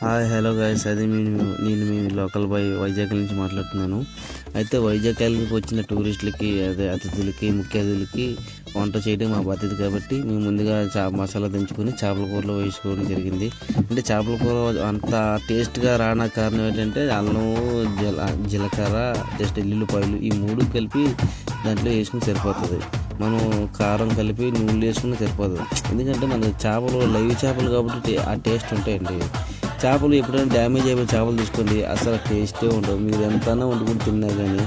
Hi hello guys అది మీ నేను మీ local boy Vizag నుంచి మాట్లాడుతున్నాను. అయితే వైజాగ్ వైజాగ్కి వచ్చిన టూరిస్టులకి అదే అతిథులకి ముఖ్య అతిథులకి వంట చేయడం మా బాధ్యత కాబట్టి మేము ముందుగా చా మసాలా దించుకొని చేపల కూరలో వేసుకోవడం జరిగింది. అంటే చేపల కూర అంత టేస్ట్గా రాన కారణం ఏంటంటే అల్లం జీల జీలకర్ర జస్ట్ ఎల్లుల్లిపాయలు ఈ మూడు కలిపి దాంట్లో వేసుకుని సరిపోతుంది. మనం కారం కలిపి నూనెలు వేసుకుని సరిపోదు. ఎందుకంటే మన చేపలు లైవ్ చేపలు కాబట్టి ఆ టేస్ట్ ఉంటాయండి. చేపలు ఎప్పుడైనా డ్యామేజ్ అయిపోయి చేపలు తీసుకోండి. అసలు టేస్టే ఉండవు. మీరు ఎంతైనా వండుకుని తిన్నా కానీ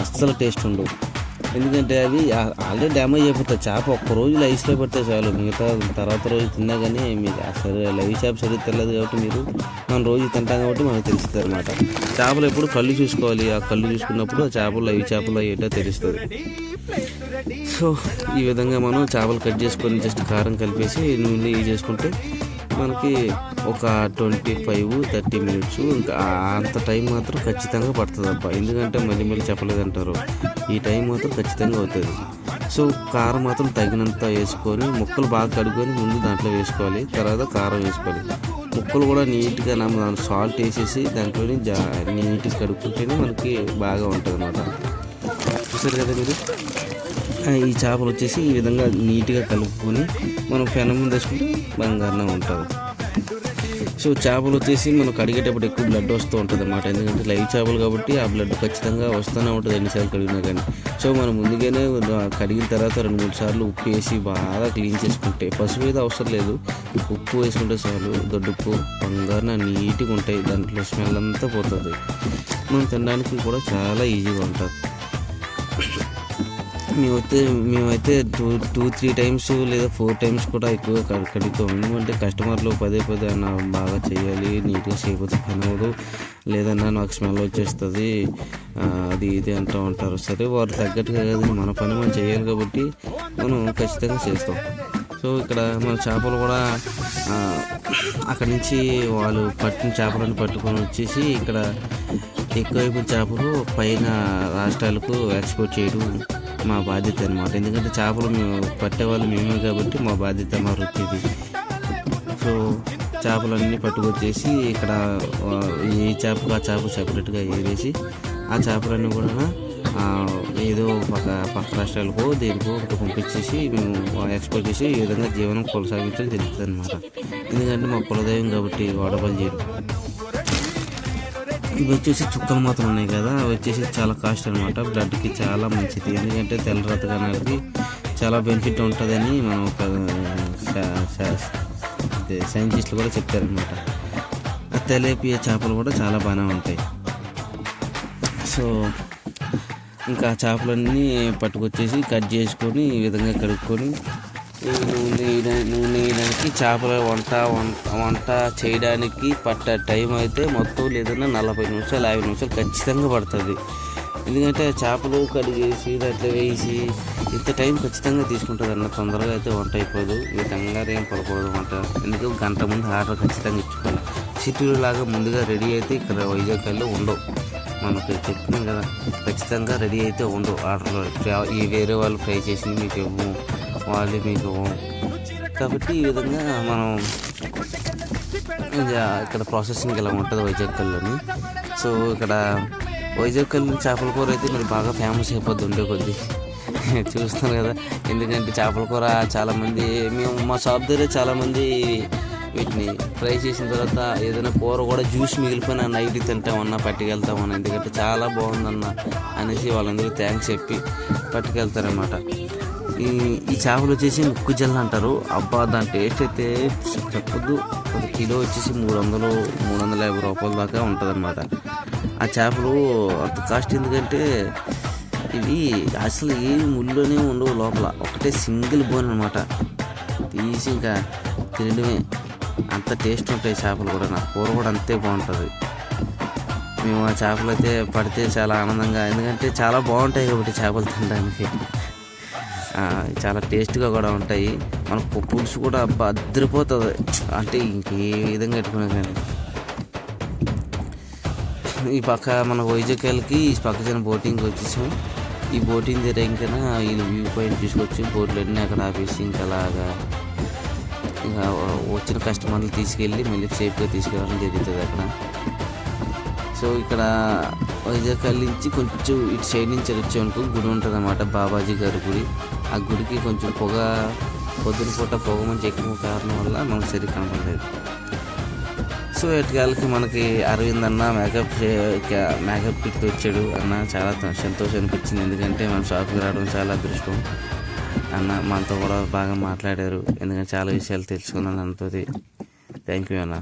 అస్సలు టేస్ట్ ఉండవు. ఎందుకంటే అవి ఆల్రెడీ డ్యామేజ్ అయిపోతాయి చేప ఒక్క రోజు లైస్లో పెడితే చాలు. మిగతా తర్వాత రోజు తిన్నా కానీ మీకు అసలు లైవ్ చేప సరిగ్గా తెలియదు కాబట్టి మీరు మనం రోజు తింటాం కాబట్టి మనకు తెలుస్తుంది అనమాట చేపలు ఎప్పుడు కళ్ళు చూసుకోవాలి. ఆ కళ్ళు చూసుకున్నప్పుడు ఆ చేపలు లైవ్ చేపలు ఏంటో తెలుస్తుంది. సో ఈ విధంగా మనం చేపలు కట్ చేసుకొని జస్ట్ కారం కలిపేసి నూనె చేసుకుంటే మనకి ఒక ట్వంటీ ఫైవ్ థర్టీ మినిట్స్. ఇంకా అంత టైం మాత్రం ఖచ్చితంగా పడుతుంది అబ్బా ఎందుకంటే మళ్ళీ మళ్ళీ చెప్పలేదంటారు. ఈ టైం మాత్రం ఖచ్చితంగా అవుతుంది. సో కారం మాత్రం తగినంత వేసుకొని ముక్కలు బాగా కడుక్కొని ముందు దాంట్లో వేసుకోవాలి. తర్వాత కారం వేసుకోవాలి. ముక్కలు కూడా నీట్గా దాని సాల్ట్ వేసేసి దాంట్లోని జా నీట్గా కడుక్కుంటేనే మనకి బాగా ఉంటుంది అన్నమాట చూసారు కదా మీరు? ఈ చేపలు వచ్చేసి ఈ విధంగా నీట్గా కలుపుకొని మనం పెనం ముందు వేసుకుంటే బంగారం ఉంటుంది సో చేపలు వచ్చేసి మనం కడిగేటప్పుడు ఎక్కువ బ్లడ్ వస్తూ ఉంటుంది అనమాట ఎందుకంటే లైవ్ చేపలు కాబట్టి ఆ బ్లడ్ ఖచ్చితంగా వస్తూనే ఉంటుంది ఎన్నిసార్లు కడిగినా కానీ సో మనం ముందుగానే కడిగిన తర్వాత రెండు మూడు సార్లు ఉప్పు వేసి బాగా క్లీన్ చేసుకుంటే పసుపు అయితే అవసరం లేదు. ఉప్పు వేసుకుంటే చాలు. దొడ్డుప్పు బంగారం నీట్గా ఉంటాయి. దాంట్లో స్మెల్ అంతా పోతుంది. మనం తినడానికి కూడా చాలా ఈజీగా ఉంటుంది మేమైతే మేమైతే టూ టూ త్రీ టైమ్స్ లేదా ఫోర్ టైమ్స్ కూడా ఎక్కువ కడుగుతాం. ఎందుకంటే కస్టమర్లు పదే పదే అన్న బాగా చేయాలి నీట్గా చేయకపోతే పని అవ్వదు లేదన్నా నాకు స్మెల్ వచ్చేస్తుంది. అది ఇది అంటూ ఉంటారు. సరే వారు తగ్గట్టుగా కదా. మన పని మనం చేయాలి కాబట్టి మనం ఖచ్చితంగా చేస్తాం. సో ఇక్కడ మన చేపలు కూడా అక్కడి నుంచి వాళ్ళు పట్టిన చేపలను పట్టుకొని వచ్చేసి ఇక్కడ ఎక్కువైపు చేపలు పైన రాష్ట్రాలకు ఎక్స్పోర్ట్ చేయడం మా బాధ్యత అనమాట ఎందుకంటే చేపలు మేము పట్టేవాళ్ళు మేమే కాబట్టి మా బాధ్యత మా వృత్తి ఇది. సో చేపలన్నీ పట్టుకొచ్చేసి ఇక్కడ ఏ చేపకు ఆ చేప సపరేట్గా ఏరేసి ఆ చేపలన్నీ కూడా ఏదో పక్క పక్క రాష్ట్రాలకో దేనికో ఒకటి పంపించేసి మేము ఎక్స్పోర్ట్ చేసి ఈ విధంగా జీవనం కొనసాగించడం జరుగుతుంది అనమాట ఎందుకంటే మా కులదైవం కాబట్టి వాడపల్లి చేయడం ఇవి వచ్చేసి చుక్కలు మాత్రం ఉన్నాయి కదా అవి వచ్చేసి చాలా కాస్ట్ అనమాట బ్లడ్కి చాలా మంచిది. ఎందుకంటే తెల్ల రత చాలా బెనిఫిట్ ఉంటుందని మనం ఒక సైంటిస్టులు కూడా చెప్తారనమాట ఆ తెలేపియ చేపలు కూడా చాలా బాగానే ఉంటాయి. సో ఇంకా చేపలన్నీ పట్టుకొచ్చేసి కట్ చేసుకొని ఈ విధంగా కడుక్కొని నూనె నూనె వేయడానికి చేపల వంట వంట వంట చేయడానికి పట్ట టైం అయితే మొత్తం లేదన్నా నలభై నిమిషాలు యాభై నిమిషాలు ఖచ్చితంగా పడుతుంది. ఎందుకంటే చేపలు కడిగేసి దాంట్లో వేసి ఇంత టైం ఖచ్చితంగా తీసుకుంటుంది అన్న తొందరగా అయితే వంట అయిపోదు. ఈ కంగారు ఏం పడకూడదు వంట. ఎందుకంటే గంట ముందు ఆర్డర్ ఖచ్చితంగా ఇచ్చుకోవాలి. సిటీలో లాగా ముందుగా రెడీ అయితే ఇక్కడ వైజాగ్లో ఉండవు. మనకు చెప్పినాం కదా ఖచ్చితంగా రెడీ అయితే ఉండవు ఆర్డర్లో. ఈ వేరే వాళ్ళు ఫ్రై చేసింది మీకు ఇవ్వము. వాళ్ళు మీకు కాబట్టి ఈ విధంగా మనం ఇక్కడ ప్రాసెసింగ్ ఇలా ఉంటుంది వైజాగ్ కల్లోని. సో ఇక్కడ వైజాగ్ చేపల కూర అయితే మీరు బాగా ఫేమస్ అయిపోద్ది ఉండే కొద్దీ. చూస్తాను కదా. ఎందుకంటే చేపల కూర చాలామంది మేము మా షాప్ దగ్గర చాలామంది వీటిని ఫ్రై చేసిన తర్వాత ఏదైనా కూర కూడా జ్యూస్ మిగిలిపోయిన నైట్ తింటామన్నా పట్టుకెళ్తామన్నా ఎందుకంటే చాలా బాగుందన్న అనేసి వాళ్ళందరూ థ్యాంక్స్ చెప్పి పట్టుకెళ్తారనమాట ఈ ఈ చేపలు వచ్చేసి ముక్కు జల్ల అంటారు. అబ్బా దాని టేస్ట్ అయితే చెప్పొద్దు. ఒక కిలో వచ్చేసి మూడు వందలు మూడు వందల యాభై రూపాయల దాకా ఉంటుంది ఆ చేపలు అంత కాస్ట్ ఎందుకంటే ఇవి అసలు ఏ ముళ్ళునే ఉండవు లోపల. ఒకటే సింగిల్ బోన్ అనమాట తీసి ఇంకా తినడమే. అంత టేస్ట్ ఉంటాయి చేపలు కూడా. నా కూర కూడా అంతే బాగుంటుంది. మేము ఆ చేపలు అయితే పడితే చాలా ఆనందంగా ఎందుకంటే చాలా బాగుంటాయి కాబట్టి చేపలు తినడానికి. చాలా టేస్ట్గా కూడా ఉంటాయి. మన పులుసు కూడా అబ్బా అద్దరిపోతుంది. అంటే ఇంకే విధంగా పెట్టుకున్నా కానీ. ఈ పక్క మన వైజాగ్కి ఈ పక్క చిన్న బోటింగ్ వచ్చేసాం. ఈ బోటింగ్ దగ్గర ఇంకా ఈ వ్యూ పాయింట్ తీసుకొచ్చి బోట్లు అన్నీ అక్కడ ఆపేసి ఇంకా అలాగా ఇంకా వచ్చిన కస్టమర్లు తీసుకెళ్ళి మళ్ళీ సేఫ్గా తీసుకెళ్ళడం జరుగుతుంది అక్కడ. సో ఇక్కడ వైజాగ్ నుంచి కొంచెం ఇటు సైడ్ నుంచి వచ్చామనుకో గుడి ఉంటుంది అన్నమాట బాబాజీ గారి గుడి. ఆ గుడికి కొంచెం పొగ పొద్దున పూట పొగ మంచి ఎక్కువ కారణం వల్ల మనకు సరిగ్గా కనపడలేదు. సో ఎటుకాలకి మనకి అరవింద్ అన్న మేకప్ మేకప్ కిట్ వచ్చాడు అన్న చాలా సంతోషం అనిపించింది. ఎందుకంటే మన షాప్కి రావడం చాలా అదృష్టం. అన్న మనతో కూడా బాగా మాట్లాడారు. ఎందుకంటే చాలా విషయాలు తెలుసుకున్నాను అన్నతో థ్యాంక్ యూ అన్న.